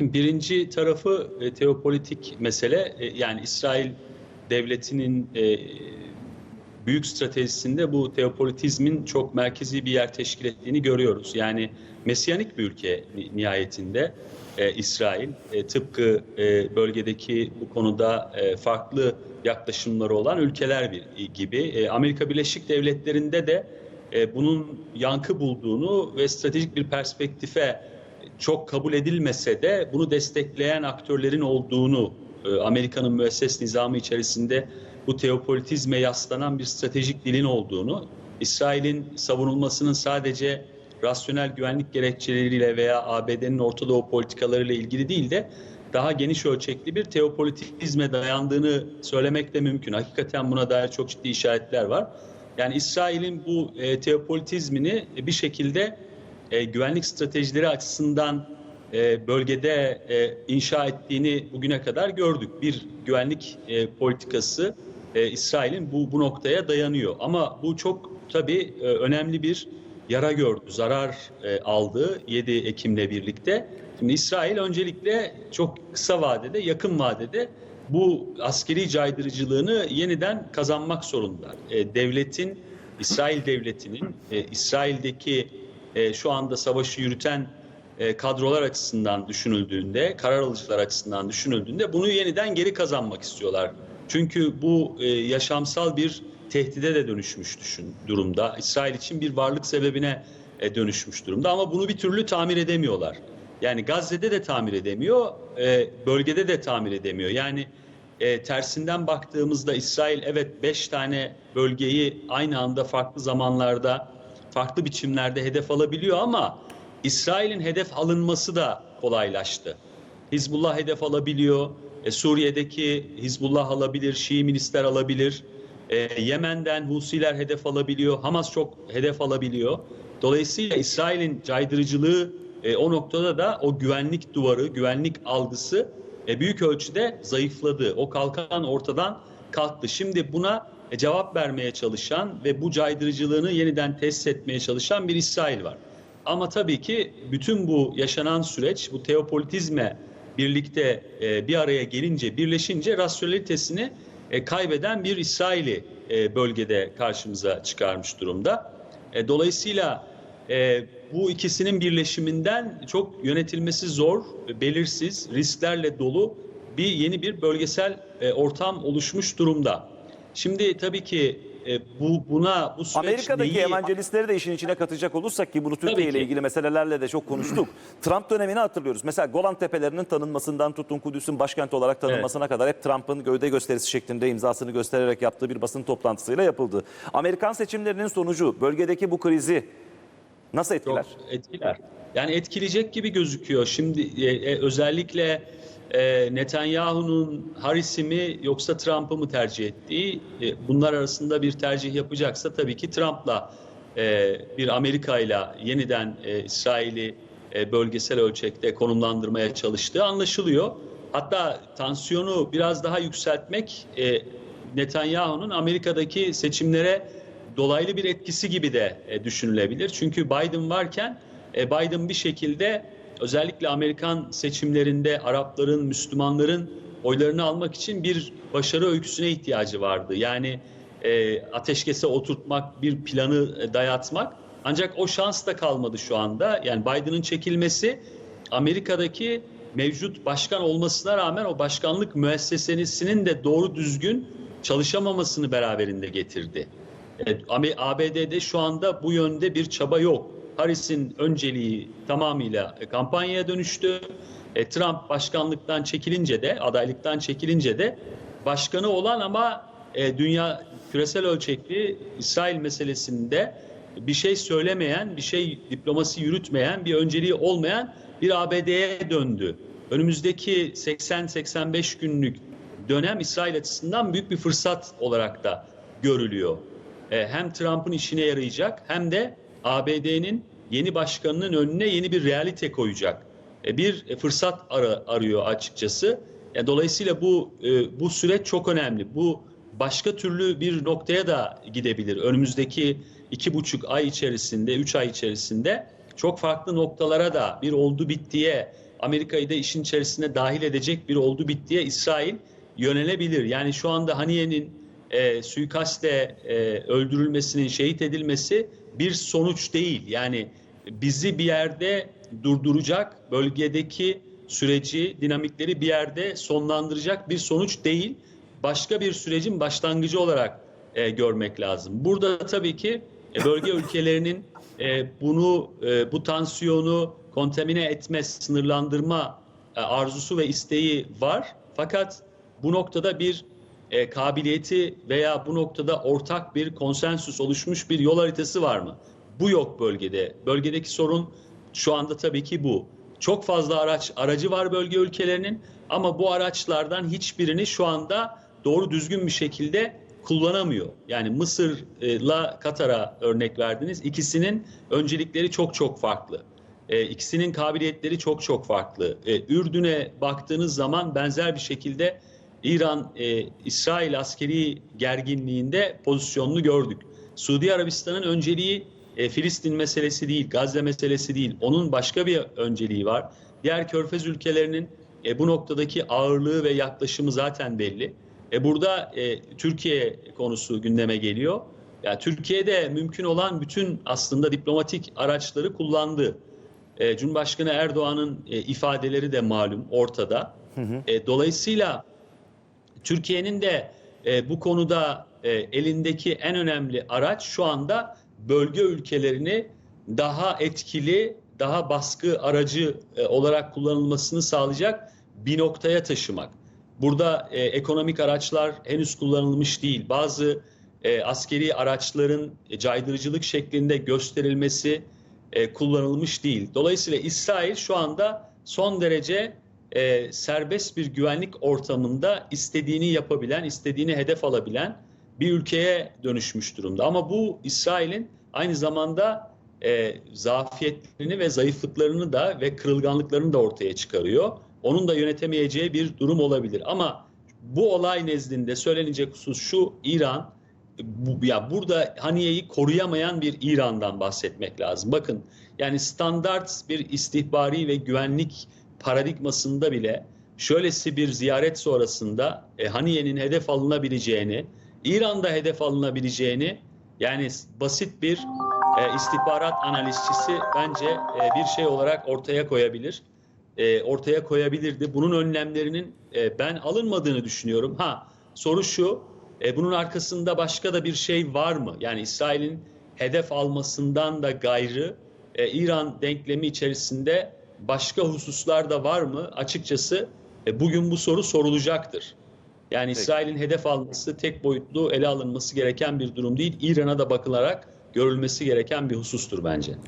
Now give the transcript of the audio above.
Şimdi birinci tarafı e, teopolitik mesele. E, yani İsrail devletinin e, büyük stratejisinde bu teopolitizmin çok merkezi bir yer teşkil ettiğini görüyoruz. Yani Mesiyanik bir ülke ni- nihayetinde e, İsrail. E, tıpkı e, bölgedeki bu konuda e, farklı yaklaşımları olan ülkeler bir, gibi. E, Amerika Birleşik Devletleri'nde de e, bunun yankı bulduğunu ve stratejik bir perspektife çok kabul edilmese de bunu destekleyen aktörlerin olduğunu e, Amerika'nın müesses nizamı içerisinde bu teopolitizme yaslanan bir stratejik dilin olduğunu, İsrail'in savunulmasının sadece rasyonel güvenlik gerekçeleriyle veya ABD'nin Orta Doğu politikalarıyla ilgili değil de daha geniş ölçekli bir teopolitizme dayandığını söylemek de mümkün. Hakikaten buna dair çok ciddi işaretler var. Yani İsrail'in bu e, teopolitizmini bir şekilde e, güvenlik stratejileri açısından e, bölgede e, inşa ettiğini bugüne kadar gördük. Bir güvenlik e, politikası e, İsrail'in bu, bu noktaya dayanıyor. Ama bu çok tabii e, önemli bir yara gördü, zarar e, aldı 7 Ekim'le birlikte. Şimdi İsrail öncelikle çok kısa vadede, yakın vadede bu askeri caydırıcılığını yeniden kazanmak zorunda. E, devletin, İsrail devletinin, e, İsrail'deki e, şu anda savaşı yürüten e, kadrolar açısından düşünüldüğünde, karar alıcılar açısından düşünüldüğünde bunu yeniden geri kazanmak istiyorlar. Çünkü bu e, yaşamsal bir tehdide de dönüşmüş düşün durumda. İsrail için bir varlık sebebine e, dönüşmüş durumda ama bunu bir türlü tamir edemiyorlar. Yani Gazze'de de tamir edemiyor, e, bölgede de tamir edemiyor. Yani e, tersinden baktığımızda İsrail evet beş tane bölgeyi aynı anda farklı zamanlarda, farklı biçimlerde hedef alabiliyor ama İsrail'in hedef alınması da kolaylaştı. Hizbullah hedef alabiliyor, e, Suriye'deki Hizbullah alabilir, Şii milisler alabilir. E, Yemen'den Husiler hedef alabiliyor, Hamas çok hedef alabiliyor. Dolayısıyla İsrail'in caydırıcılığı e, o noktada da o güvenlik duvarı, güvenlik algısı e, büyük ölçüde zayıfladı. O kalkan ortadan kalktı. Şimdi buna cevap vermeye çalışan ve bu caydırıcılığını yeniden tesis etmeye çalışan bir İsrail var. Ama tabii ki bütün bu yaşanan süreç, bu teopolitizme birlikte e, bir araya gelince, birleşince rasyonelitesini e, kaybeden bir İsrail'i e, bölgede karşımıza çıkarmış durumda. E, dolayısıyla e, bu ikisinin birleşiminden çok yönetilmesi zor, belirsiz, risklerle dolu bir yeni bir bölgesel e, ortam oluşmuş durumda. Şimdi tabii ki e, bu buna bu süreç Amerika'daki neyi- evangelistleri de işin içine katacak olursak ki bunu Türkiye ile ilgili meselelerle de çok konuştuk. Trump dönemini hatırlıyoruz. Mesela Golan Tepelerinin tanınmasından tutun Kudüs'ün başkenti olarak tanınmasına kadar hep Trump'ın gövde gösterisi şeklinde imzasını göstererek yaptığı bir basın toplantısıyla yapıldı. Amerikan seçimlerinin sonucu bölgedeki bu krizi nasıl etkiler? Çok etkiler. Yani etkileyecek gibi gözüküyor. Şimdi e, e, özellikle e, Netanyahu'nun Harris'i mi yoksa Trump'ı mı tercih ettiği e, bunlar arasında bir tercih yapacaksa tabii ki Trump'la e, bir Amerika'yla yeniden e, İsrail'i e, bölgesel ölçekte konumlandırmaya çalıştığı anlaşılıyor. Hatta tansiyonu biraz daha yükseltmek Netanyahu'nun Amerika'daki seçimlere dolaylı bir etkisi gibi de düşünülebilir. Çünkü Biden varken Biden bir şekilde özellikle Amerikan seçimlerinde Arapların, Müslümanların oylarını almak için bir başarı öyküsüne ihtiyacı vardı. Yani e, ateşkese oturtmak, bir planı e, dayatmak. Ancak o şans da kalmadı şu anda. Yani Biden'ın çekilmesi Amerika'daki mevcut başkan olmasına rağmen o başkanlık müessesesinin de doğru düzgün çalışamamasını beraberinde getirdi. Evet, ABD'de şu anda bu yönde bir çaba yok. Harris'in önceliği tamamıyla e, kampanyaya dönüştü. E, Trump başkanlıktan çekilince de, adaylıktan çekilince de başkanı olan ama e, dünya küresel ölçekli İsrail meselesinde bir şey söylemeyen, bir şey diplomasi yürütmeyen, bir önceliği olmayan bir ABD'ye döndü. Önümüzdeki 80-85 günlük dönem İsrail açısından büyük bir fırsat olarak da görülüyor. Hem Trump'ın işine yarayacak hem de ABD'nin yeni başkanının önüne yeni bir realite koyacak. E, bir fırsat arıyor açıkçası. E, dolayısıyla bu e, bu süreç çok önemli. Bu başka türlü bir noktaya da gidebilir. Önümüzdeki iki buçuk ay içerisinde, üç ay içerisinde çok farklı noktalara da bir oldu bittiye Amerika'yı da işin içerisine dahil edecek bir oldu bittiye İsrail yönelebilir. Yani şu anda Haniye'nin e, suikastle e, öldürülmesinin, şehit edilmesi bir sonuç değil. Yani bizi bir yerde durduracak, bölgedeki süreci, dinamikleri bir yerde sonlandıracak bir sonuç değil. Başka bir sürecin başlangıcı olarak e, görmek lazım. Burada tabii ki e, bölge ülkelerinin e, bunu, e, bu tansiyonu kontamine etme, sınırlandırma e, arzusu ve isteği var. Fakat bu noktada bir e, kabiliyeti veya bu noktada ortak bir konsensüs oluşmuş bir yol haritası var mı? Bu yok bölgede. Bölgedeki sorun şu anda tabii ki bu. Çok fazla araç aracı var bölge ülkelerinin ama bu araçlardan hiçbirini şu anda doğru düzgün bir şekilde kullanamıyor. Yani Mısır'la Katar'a örnek verdiniz. İkisinin öncelikleri çok çok farklı. E, ikisinin kabiliyetleri çok çok farklı. E, Ürdün'e baktığınız zaman benzer bir şekilde İran, e, İsrail askeri gerginliğinde pozisyonunu gördük. Suudi Arabistan'ın önceliği e, Filistin meselesi değil, Gazze meselesi değil. Onun başka bir önceliği var. Diğer körfez ülkelerinin e, bu noktadaki ağırlığı ve yaklaşımı zaten belli. E, burada e, Türkiye konusu gündeme geliyor. Ya Türkiye'de mümkün olan bütün aslında diplomatik araçları kullandı. E, Cumhurbaşkanı Erdoğan'ın e, ifadeleri de malum ortada. E, dolayısıyla Türkiye'nin de e, bu konuda e, elindeki en önemli araç şu anda bölge ülkelerini daha etkili, daha baskı aracı e, olarak kullanılmasını sağlayacak bir noktaya taşımak. Burada e, ekonomik araçlar henüz kullanılmış değil. Bazı e, askeri araçların e, caydırıcılık şeklinde gösterilmesi e, kullanılmış değil. Dolayısıyla İsrail şu anda son derece e, serbest bir güvenlik ortamında istediğini yapabilen, istediğini hedef alabilen bir ülkeye dönüşmüş durumda. Ama bu İsrail'in aynı zamanda e, zafiyetlerini ve zayıflıklarını da ve kırılganlıklarını da ortaya çıkarıyor. Onun da yönetemeyeceği bir durum olabilir. Ama bu olay nezdinde söylenecek husus şu İran bu, ya burada Haniye'yi koruyamayan bir İran'dan bahsetmek lazım. Bakın yani standart bir istihbari ve güvenlik paradigmasında bile şöylesi bir ziyaret sonrasında e, Haniye'nin hedef alınabileceğini, İran'da hedef alınabileceğini yani basit bir e, istihbarat analistçisi bence e, bir şey olarak ortaya koyabilir. E, ortaya koyabilirdi. Bunun önlemlerinin e, ben alınmadığını düşünüyorum. Ha soru şu, e, bunun arkasında başka da bir şey var mı? Yani İsrail'in hedef almasından da gayrı e, İran denklemi içerisinde başka hususlar da var mı? Açıkçası e, bugün bu soru sorulacaktır. Yani Peki. İsrail'in hedef alması tek boyutlu ele alınması gereken bir durum değil. İran'a da bakılarak görülmesi gereken bir husustur bence.